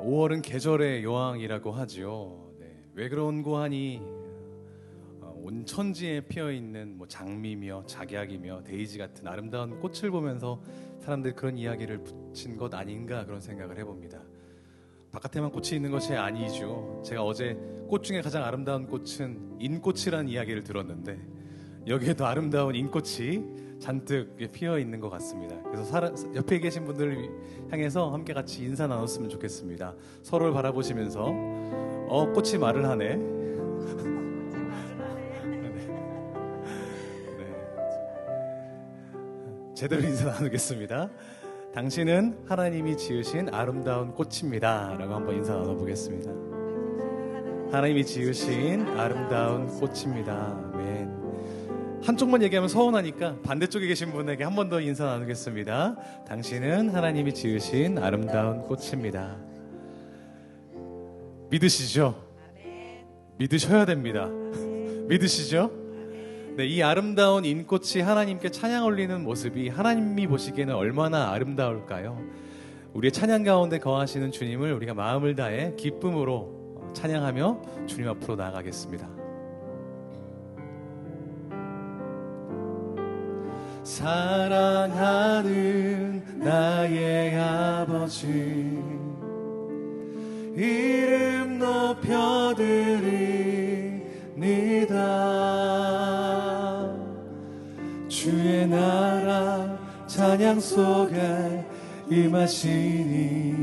5월은 계절의 여왕이라고 하지요. 네, 왜 그런고 하니 어, 온 천지에 피어 있는 뭐 장미며 작약이며 데이지 같은 아름다운 꽃을 보면서 사람들 그런 이야기를 붙인 것 아닌가 그런 생각을 해봅니다. 바깥에만 꽃이 있는 것이 아니죠. 제가 어제 꽃 중에 가장 아름다운 꽃은 인꽃이라는 이야기를 들었는데 여기에도 아름다운 인꽃이 잔뜩 피어 있는 것 같습니다. 그래서 사람, 옆에 계신 분들을 향해서 함께 같이 인사 나눴으면 좋겠습니다. 서로를 바라보시면서 어 꽃이 말을 하네. 네. 제대로 인사 나누겠습니다. 당신은 하나님이 지으신 아름다운 꽃입니다. 라고 한번 인사 나눠보겠습니다. 하나님이 지으신 아름다운 꽃입니다. 한쪽만 얘기하면 서운하니까 반대쪽에 계신 분에게 한 번 더 인사 나누겠습니다. 당신은 하나님이 지으신 아름다운 꽃입니다. 믿으시죠? 믿으셔야 됩니다. 믿으시죠? 네, 이 아름다운 인꽃이 하나님께 찬양 올리는 모습이 하나님이 보시기에는 얼마나 아름다울까요? 우리의 찬양 가운데 거하시는 주님을 우리가 마음을 다해 기쁨으로 찬양하며 주님 앞으로 나아가겠습니다. 사랑하는 나의 아버지 이름 높여드립니다. 주의 나라 찬양 속에 임하시니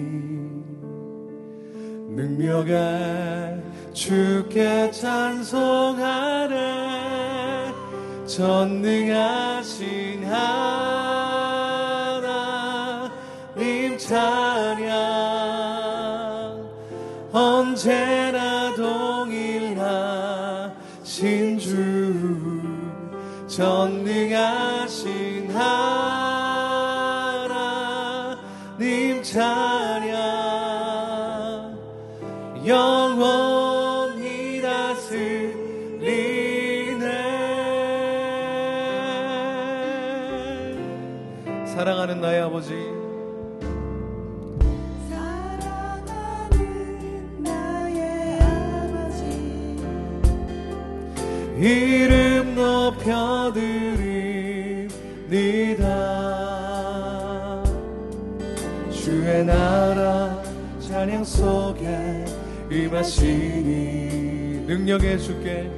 능력에 주께 찬송하네 전능하신 하나님 찬양. 언제나 동일하신 주 전 아버지. 사랑하는 나의 아버지. 이름 높여드립니다. 주의 나라 찬양 속에 임하시니 능력의 주께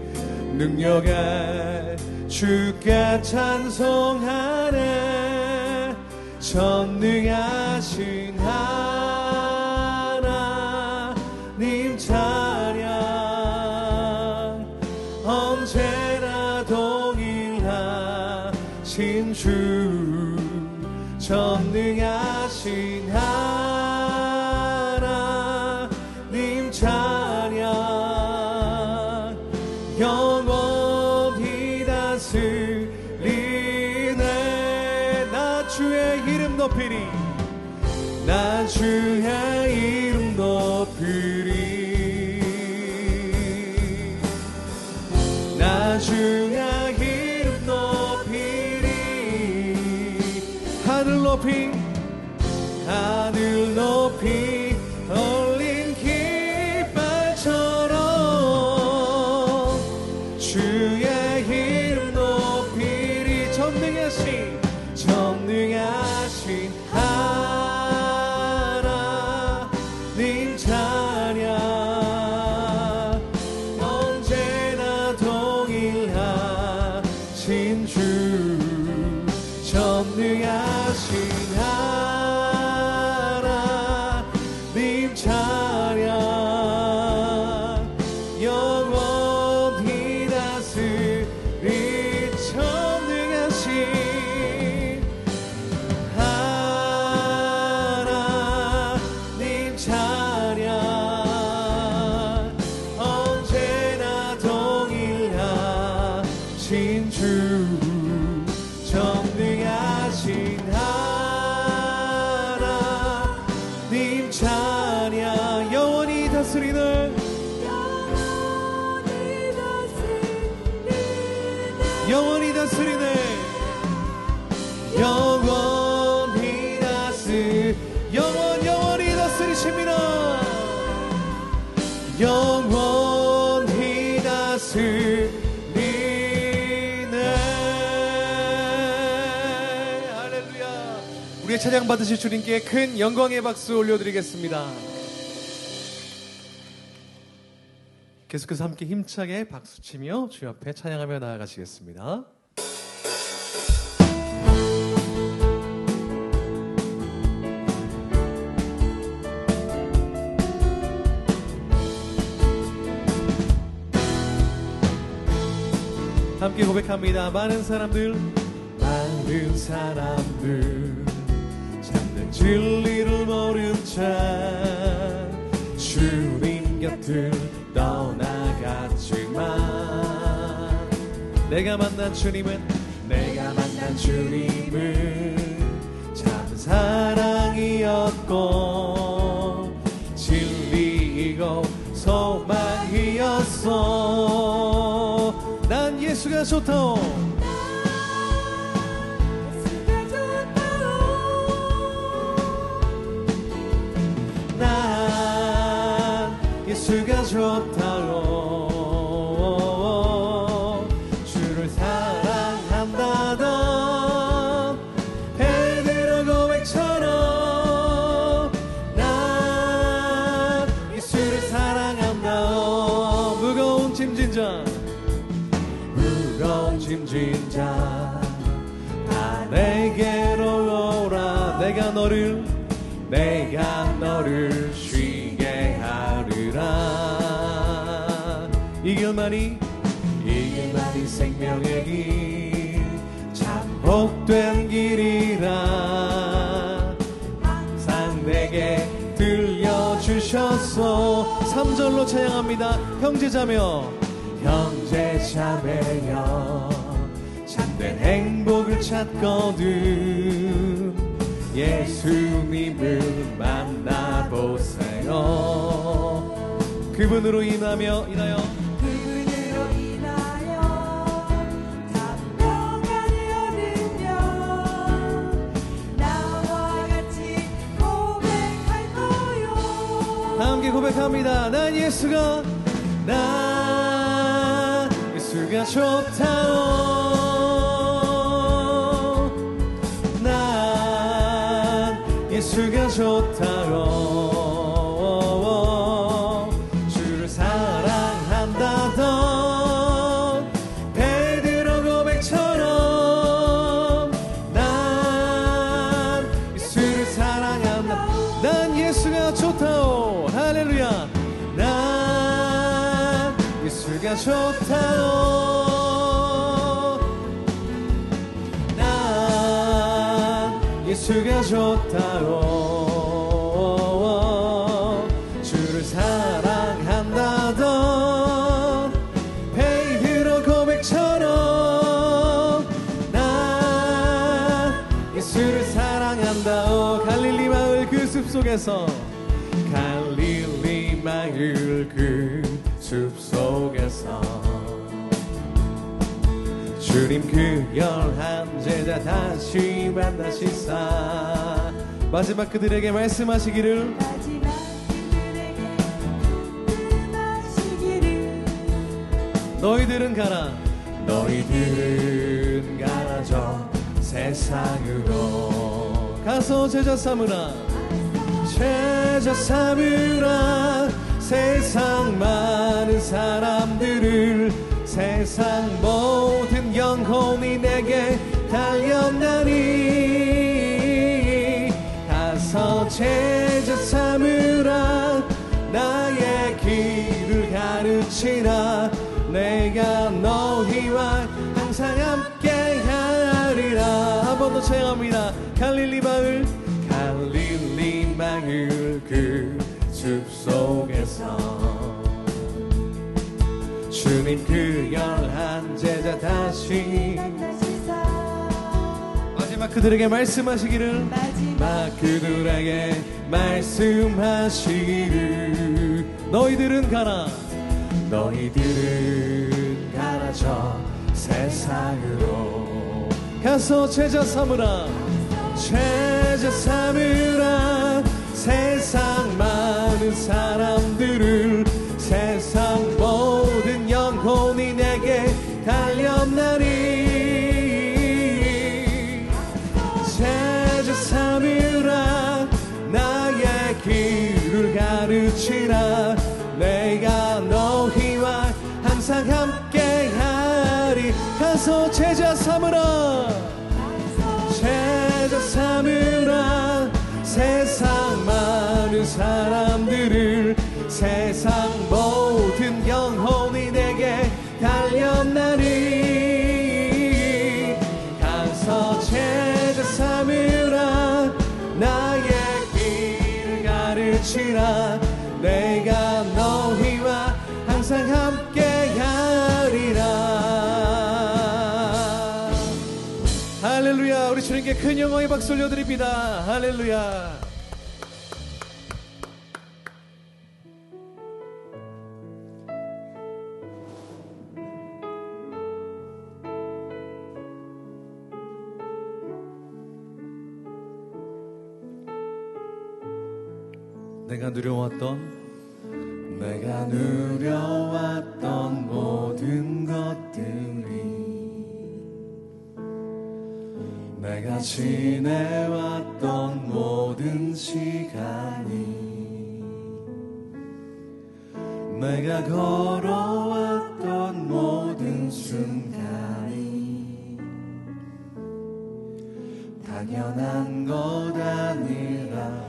능력의 주께 찬송하네 전능하신 하나님 찬양. 언제나 동일하신 주 전능하신 나 주의 이름 높이리. 나 주의 우리의 찬양 받으실 주님께 큰 영광의 박수 올려드리겠습니다. 계속해서 함께 힘차게 박수치며 주 앞에 찬양하며 나아가시겠습니다. 함께 고백합니다. 많은 사람들, 많은 사람들, 진리를 모른 채 주님 곁을 떠나갔지만 내가 만난 주님은 내가 만난 주님은 참 사랑이었고 진리이고 소망이었어. 난 예수가 좋다오 무거운 짐진 자다 내게로 오라. 내가 너를 내가 너를 쉬게 하리라. 이 길만이 이 길만이 생명의 길 참 복된 길이라. 항상 내게 들려주셨소 3절로 찬양합니다. 형제자매 형제자매여 참된 행복을 찾거든 예수님을 만나보세요 그분으로 인하며 인하여 그분으로 인하여 담명하니 얻으며 나와 같이 고백할 거요 함께 고백합니다. 난 예수가 난 예수가 좋다오. 예수가 좋다오. 할렐루야. 난 예수가 좋다오. 난 예수가 좋다오. 주를 사랑한다던 베드로 고백처럼 난 예수를 사랑한다오 갈릴리 마을 그 숲 속에서 갈릴리 마을 그 숲 속에서 주님 그 열한 제자 다시 만나시사. 마지막 그들에게 말씀하시기를 마지막 그들에게 말씀하시기를 너희들은 가라. 너희들은 가라 저 세상으로 가서 제자 삼으라 제자 삼으라. 세상 많은 사람들을 세상 모든 영혼이 내게 달렸나니. 가서 제자 삼으라. 나의 길을 가르치라. 내가 너희와 항상 함께 하리라. 한 번더 마을 갈릴리 숲 속에서 주님 그 열한 제자 다시 마지막 그들에게 말씀하시기를 마지막 막 그들에게 말씀하시기를 너희들은 가라. 너희들은 가라 저 세상으로. 가서 제자 삼으라. 제자 삼으라 세상 많은 사람들을 세상 모든 영혼이 내게 달렸나니. 제자 삼으라 나의 길을 가르치라. 내가 너희와 항상 함께하리. 가서 제자 삼으라 세상 모든 영혼이 내게 달렸나니 가서 제자 삼으라 나의 길을 가르치라 내가 너희와 항상 함께 하리라. 할렐루야. 우리 주님께 큰 영광의 박수 올려드립니다. 할렐루야 내가 누려왔던 내가 누려왔던 모든 것들이 내가 지내왔던 모든 시간이 내가 걸어왔던 모든 순간이 당연한 것 아니라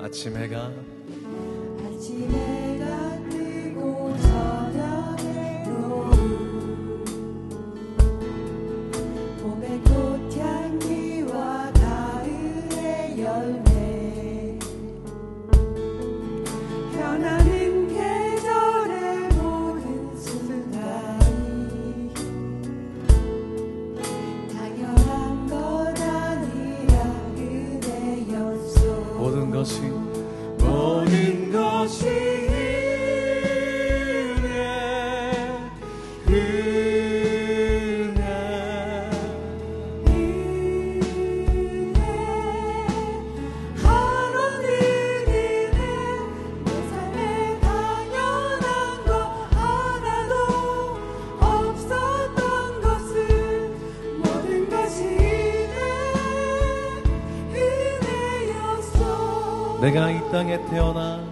아침 해가. 아침 해가 내가 이 땅에 태어나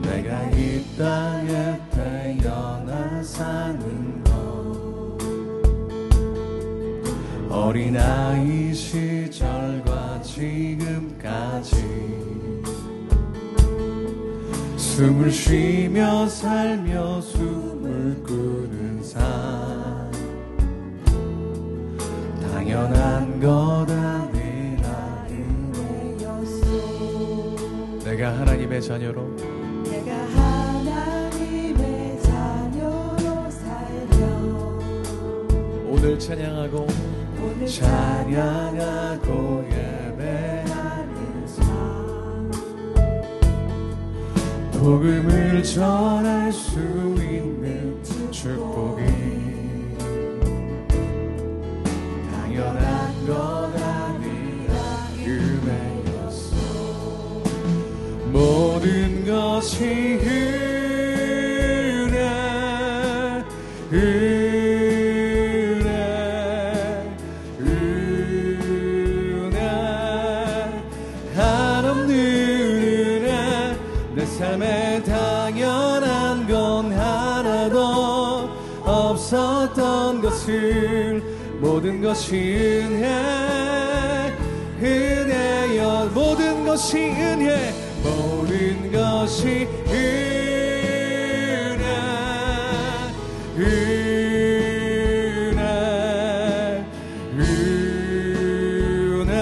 내가 이 땅에 태어나 사는 것. 어린아이 시절과 지금까지 숨을 쉬며 살며 숨을 꾸는 삶. 당연한 것아 내가 하나님의 자녀로 내가 하나님의 자녀로 살며 오늘 찬양하고 오늘 찬양하고 예배하는 하는 삶. 복음을 전할 수 있는 축복이 것이 은혜 은혜 한없는 은혜 내 삶에 당연한 건 하나도 없었던 것을 모든 것이 은혜 은혜여 모든 것이 은혜 모든 것이 은혜 은혜 은혜.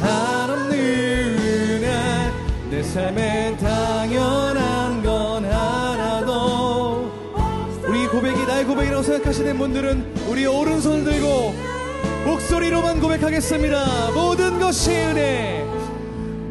한없는 은혜 내 삶에 당연한 건 하나도. 우리 고백이 나의 고백이라고 생각하시는 분들은 우리 오른손 들고 목소리로만 고백하겠습니다. 모든 것이 은혜,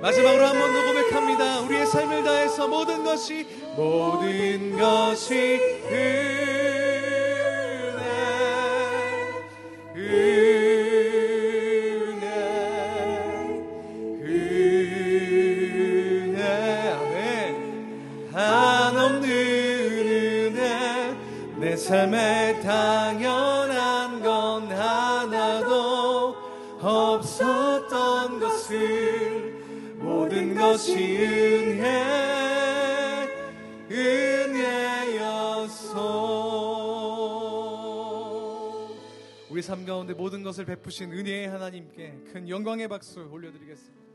마지막으로 한 번 더 고백합니다. 우리의 삶을 다해서 모든 것이 모든 것이 은혜 은혜 은혜. 아멘. 한없는 은혜 내 삶에 당연한 건 하나도 없었던 것을 것이 은혜 은혜였소 우리 삶 가운데 모든 것을 베푸신 은혜의 하나님께 큰 영광의 박수 올려드리겠습니다